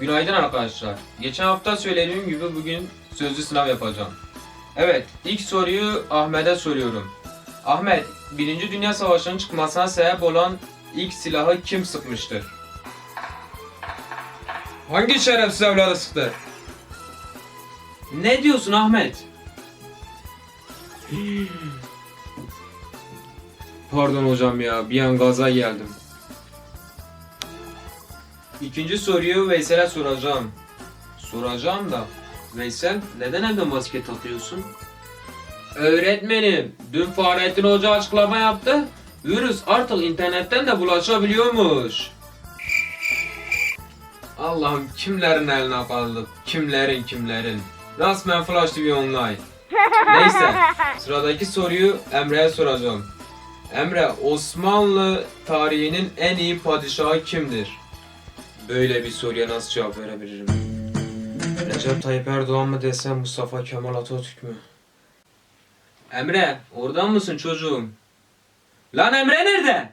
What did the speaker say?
Günaydın arkadaşlar. Geçen hafta söylediğim gibi bugün sözlü sınav yapacağım. Evet, ilk soruyu Ahmet'e soruyorum. Ahmet, Birinci Dünya Savaşı'nın çıkmasına sebep olan ilk silahı kim sıkmıştır? Hangi şerefsiz evladı sıktı? Ne diyorsun Ahmet? Pardon hocam ya, bir an gaza geldim. İkinci soruyu Veysel'e soracağım. Soracağım da, Veysel neden evde maske takıyorsun? Öğretmenim, dün Fahrettin Hoca açıklama yaptı. Virüs artık internetten de bulaşabiliyormuş. Allah'ım kimlerin eline kaldık, kimlerin kimlerin. Resmen Flash TV Online. Neyse, sıradaki soruyu Emre'ye soracağım. Emre, Osmanlı tarihinin en iyi padişahı kimdir? Böyle bir soruya nasıl cevap verebilirim? Recep Tayyip Erdoğan mı desem Mustafa Kemal Atatürk mü? Emre, oradan mısın çocuğum? Lan Emre nerede?